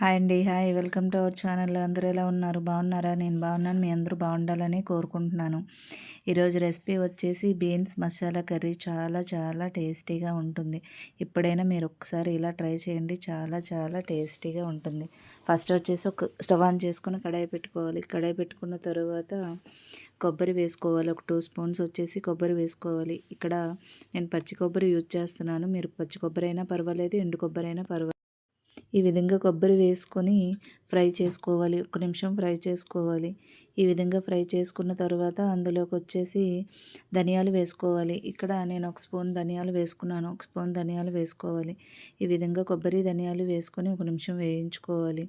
Hi అండి hi. Welcome to our channel. అందరూ ఎలా ఉన్నారు? బాగున్నారా? నేను బాగున్నాను. మీ అందరూ బాగుండాలని కోరుకుంటున్నాను. ఈరోజు రెసిపీ వచ్చేసి బీన్స్ మసాలా కర్రీ. చాలా చాలా టేస్టీగా ఉంటుంది. ఎప్పుడైనా మీరు ఒక్కసారి ఇలా ట్రై చేయండి. చాలా చాలా టేస్టీగా ఉంటుంది. ఫస్ట్ వచ్చేసి ఒక స్టవ్ ఆన్ చేసుకుని కడాయి పెట్టుకోవాలి. కడాయి పెట్టుకున్న తర్వాత కొబ్బరి వేసుకోవాలి. ఒక టూ స్పూన్స్ వచ్చేసి కొబ్బరి వేసుకోవాలి. ఇక్కడ నేను పచ్చి కొబ్బరి యూజ్ చేస్తున్నాను. మీరు పచ్చి కొబ్బరి అయినా పర్వాలేదు ఎండు కొబ్బరి అయినా పర్వాలేదు. ఈ విధంగా కొబ్బరి వేసుకొని ఫ్రై చేసుకోవాలి. ఒక నిమిషం ఫ్రై చేసుకోవాలి. ఈ విధంగా ఫ్రై చేసుకున్న తర్వాత అందులోకి వచ్చేసి ధనియాలు వేసుకోవాలి. ఇక్కడ నేను ఒక స్పూన్ ధనియాలు వేసుకున్నాను. ఒక స్పూన్ ధనియాలు వేసుకోవాలి. ఈ విధంగా కొబ్బరి ధనియాలు వేసుకొని ఒక నిమిషం వేయించుకోవాలి.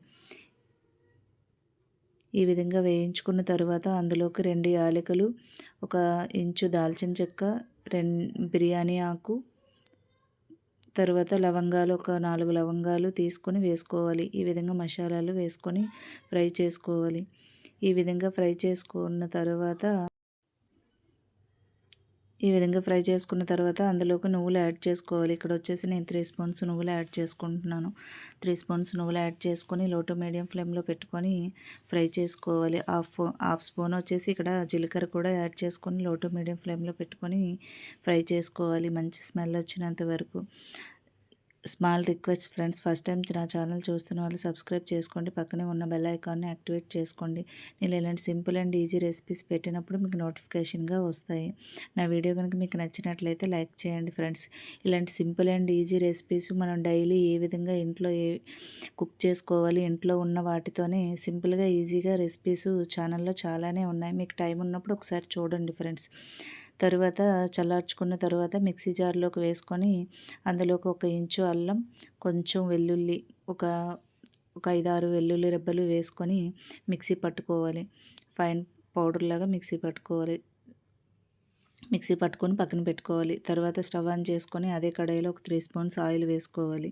ఈ విధంగా వేయించుకున్న తర్వాత అందులోకి రెండు యాలకులు ఒక ఇంచు దాల్చిన చెక్క రెండు బిర్యానీ ఆకు తర్వాత లవంగాలు ఒక నాలుగు లవంగాలు తీసుకొని వేసుకోవాలి. ఈ విధంగా మసాలాలు వేసుకొని ఫ్రై చేసుకోవాలి. ఈ విధంగా ఫ్రై చేసుకున్న తర్వాత ఈ విధంగా ఫ్రై చేసుకున్న తర్వాత అందులోకి నువ్వులు యాడ్ చేసుకోవాలి. ఇక్కడ వచ్చేసి నేను త్రీ స్పూన్స్ నువ్వులు యాడ్ చేసుకుంటున్నాను. త్రీ స్పూన్స్ నువ్వులు యాడ్ చేసుకొని లోటు మీడియం ఫ్లేమ్లో పెట్టుకొని ఫ్రై చేసుకోవాలి. హాఫ్ హాఫ్ స్పూన్ వచ్చేసి ఇక్కడ జీలకర్ర కూడా యాడ్ చేసుకొని లోటు మీడియం ఫ్లేమ్లో పెట్టుకొని ఫ్రై చేసుకోవాలి. మంచి స్మెల్ వచ్చినంత వరకు. Small request friends first time నా ఛానల్ చూస్తున్న వాళ్ళు సబ్స్క్రైబ్ చేసుకోండి. పక్కనే ఉన్న బెల్ ఐకాన్ని యాక్టివేట్ చేసుకోండి. నేను ఇలాంటి సింపుల్ అండ్ ఈజీ రెసిపీస్ పెట్టినప్పుడు మీకు నోటిఫికేషన్గా వస్తాయి. నా వీడియో కనుక మీకు నచ్చినట్లయితే లైక్ చేయండి ఫ్రెండ్స్. ఇలాంటి సింపుల్ అండ్ ఈజీ రెసిపీస్ మనం డైలీ ఏ విధంగా ఇంట్లో ఏ కుక్ చేసుకోవాలి ఇంట్లో ఉన్న వాటితోనే సింపుల్గా ఈజీగా రెసిపీస్ ఛానల్లో చాలానే ఉన్నాయి. మీకు టైం ఉన్నప్పుడు ఒకసారి చూడండి ఫ్రెండ్స్. తరువాత చల్లార్చుకున్న తర్వాత మిక్సీ జార్లోకి వేసుకొని అందులోకి ఒక ఇంచు అల్లం కొంచెం వెల్లుల్లి ఒక ఒక ఐదారు వెల్లుల్లి రెబ్బలు వేసుకొని మిక్సీ పట్టుకోవాలి. ఫైన్ పౌడర్ లాగా మిక్సీ పట్టుకోవాలి. మిక్సీ పట్టుకొని పక్కన పెట్టుకోవాలి. తర్వాత స్టవ్ ఆన్ చేసుకొని అదే కడాయిలో ఒక త్రీ స్పూన్స్ ఆయిల్ వేసుకోవాలి.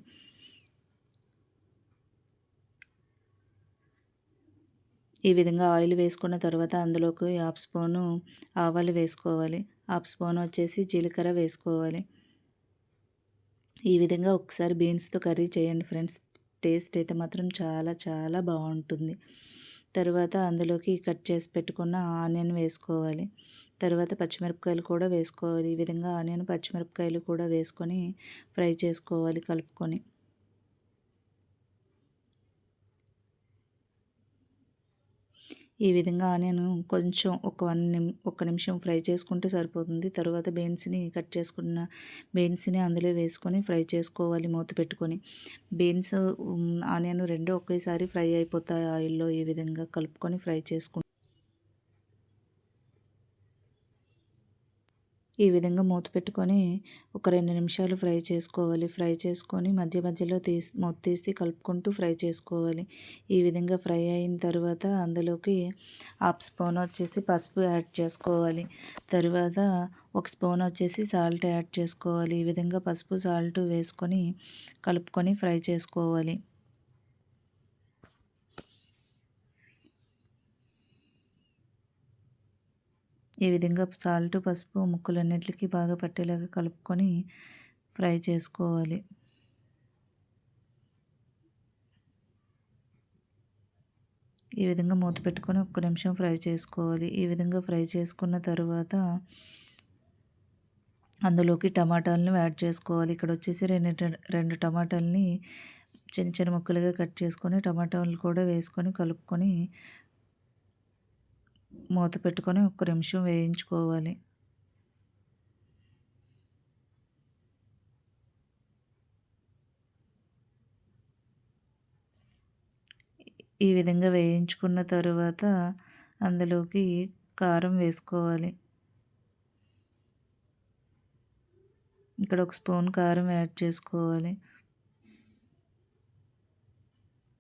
ఈ విధంగా ఆయిల్ వేసుకున్న తర్వాత అందులోకి హాఫ్ స్పూను ఆవాలు వేసుకోవాలి. హాఫ్ స్పూన్ వచ్చేసి జీలకర్ర వేసుకోవాలి. ఈ విధంగా ఒకసారి బీన్స్తో కర్రీ చేయండి ఫ్రెండ్స్. టేస్ట్ అయితే మాత్రం చాలా చాలా బాగుంటుంది. తర్వాత అందులోకి కట్ చేసి పెట్టుకున్న ఆనియన్ వేసుకోవాలి. తర్వాత పచ్చిమిరపకాయలు కూడా వేసుకోవాలి. ఈ విధంగా ఆనియన్ పచ్చిమిరపకాయలు కూడా వేసుకొని ఫ్రై చేసుకోవాలి కలుపుకొని. ఈ విధంగా నేను కొంచెం ఒక వన్ నిమి ఒక నిమిషం ఫ్రై చేసుకుంటే సరిపోతుంది. తర్వాత బీన్స్ని కట్ చేసుకున్న బీన్స్ని అందులో వేసుకొని ఫ్రై చేసుకోవాలి మూత పెట్టుకొని. బీన్స్ ఆనియన్ రెండు ఒకేసారి ఫ్రై అయిపోతాయి ఆయిల్లో ఈ విధంగా కలుపుకొని ఫ్రై చేసుకుంటాం ఈ విధంగా మూత పెట్టుకొని ఒక రెండు నిమిషాలు ఫ్రై చేసుకోవాలి. ఫ్రై చేసుకొని మధ్య మధ్యలో తీసి మూత తీసి కలుపుకుంటూ ఫ్రై చేసుకోవాలి. ఈ విధంగా ఫ్రై అయిన తర్వాత అందులోకి హాఫ్ స్పూన్ వచ్చేసి పసుపు యాడ్ చేసుకోవాలి. తర్వాత ఒక స్పూన్ వచ్చేసి సాల్ట్ యాడ్ చేసుకోవాలి. ఈ విధంగా పసుపు సాల్ట్ వేసుకొని కలుపుకొని ఫ్రై చేసుకోవాలి. ఈ విధంగా సాల్ట్ పసుపు ముక్కలన్నిటికీ బాగా పట్టేలాగా కలుపుకొని ఫ్రై చేసుకోవాలి. ఈ విధంగా మూత పెట్టుకొని ఒక్క నిమిషం ఫ్రై చేసుకోవాలి. ఈ విధంగా ఫ్రై చేసుకున్న తర్వాత అందులోకి టమాటాలను యాడ్ చేసుకోవాలి. ఇక్కడ వచ్చేసి రెండు రెండు టమాటాలని చిన్న చిన్న ముక్కలుగా కట్ చేసుకొని టమాటాలు కూడా వేసుకొని కలుపుకొని మూత పెట్టుకొని ఒక్క నిమిషం వేయించుకోవాలి. ఈ విధంగా వేయించుకున్న తరువాత అందులోకి కారం వేసుకోవాలి. ఇక్కడ ఒక స్పూన్ కారం యాడ్ చేసుకోవాలి.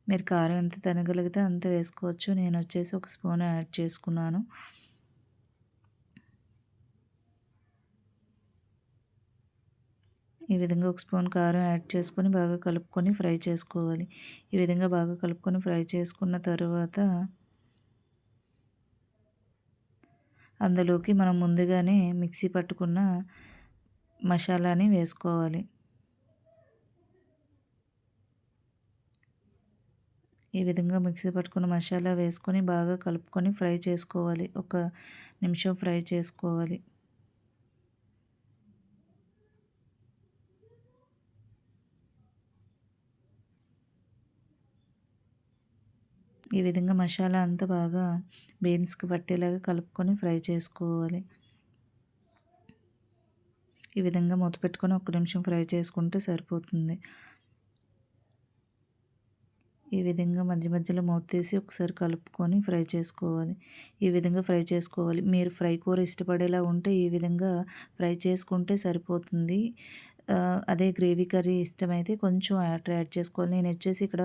మీరు కారం ఎంత తినగలిగితే అంత వేసుకోవచ్చు. నేను వచ్చేసి ఒక స్పూన్ యాడ్ చేసుకున్నాను. ఈ విధంగా ఒక స్పూన్ కారం యాడ్ చేసుకొని బాగా కలుపుకొని ఫ్రై చేసుకోవాలి. ఈ విధంగా బాగా కలుపుకొని ఫ్రై చేసుకున్న తర్వాత అందులోకి మనం ముందుగానే మిక్సీ పట్టుకున్న మసాలాని వేసుకోవాలి. ఈ విధంగా మిక్సీ పట్టుకున్న మసాలా వేసుకొని బాగా కలుపుకొని ఫ్రై చేసుకోవాలి. ఒక నిమిషం ఫ్రై చేసుకోవాలి. ఈ విధంగా మసాలా అంతా బాగా బీన్స్కి పట్టేలాగా కలుపుకొని ఫ్రై చేసుకోవాలి. ఈ విధంగా మూత పెట్టుకొని ఒక నిమిషం ఫ్రై చేసుకుంటే సరిపోతుంది. ఈ విధంగా మధ్య మధ్యలో మూత తీసి ఒకసారి కలుపుకొని ఫ్రై చేసుకోవాలి. ఈ విధంగా ఫ్రై చేసుకోవాలి. మీరు ఫ్రై కూర ఇష్టపడేలా ఉంటే ఈ విధంగా ఫ్రై చేసుకుంటే సరిపోతుంది. అదే గ్రేవీ కర్రీ ఇష్టమైతే కొంచెం వాటర్ యాడ్ చేసుకోవాలి నేను వచ్చేసి ఇక్కడ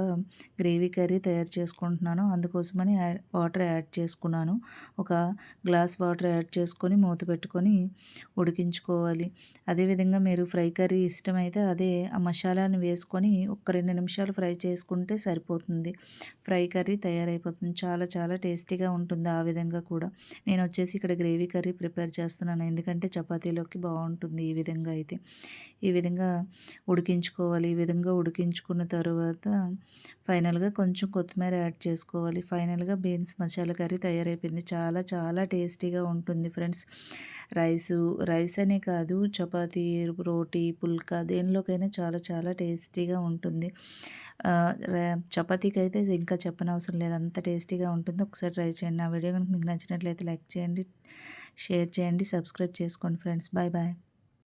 గ్రేవీ కర్రీ తయారు చేసుకుంటున్నాను. అందుకోసమని వాటర్ యాడ్ చేసుకున్నాను. ఒక గ్లాస్ వాటర్ యాడ్ చేసుకొని మూత పెట్టుకొని ఉడికించుకోవాలి. అదేవిధంగా మీరు ఫ్రై కర్రీ ఇష్టమైతే అదే ఆ మసాలాని వేసుకొని ఒక రెండు నిమిషాలు ఫ్రై చేసుకుంటే సరిపోతుంది. ఫ్రై కర్రీ తయారైపోతుంది. చాలా చాలా టేస్టీగా ఉంటుంది ఆ విధంగా కూడా. నేను వచ్చేసి ఇక్కడ గ్రేవీ కర్రీ ప్రిపేర్ చేస్తున్నాను. ఎందుకంటే చపాతీలోకి బాగుంటుంది ఈ విధంగా అయితే. ఈ విధంగా ఉడికించుకోవాలి. ఈ విధంగా ఉడికించుకున్న తర్వాత ఫైనల్గా కొంచెం కొత్తిమీర యాడ్ చేసుకోవాలి. ఫైనల్గా బీన్స్ మసాలా కర్రీ తయారైపోయింది. చాలా చాలా టేస్టీగా ఉంటుంది ఫ్రెండ్స్. రైసు రైస్ అనే కాదు చపాతీ రోటీ పుల్కా దేనిలోకైనా చాలా చాలా టేస్టీగా ఉంటుంది. చపాతీకి అయితే ఇంకా చెప్పనవసరం లేదు. అంత టేస్టీగా ఉంటుంది. ఒకసారి ట్రై చేయండి. నా వీడియో కనుక మీకు నచ్చినట్లయితే లైక్ చేయండి షేర్ చేయండి సబ్స్క్రైబ్ చేసుకోండి ఫ్రెండ్స్. Bye bye.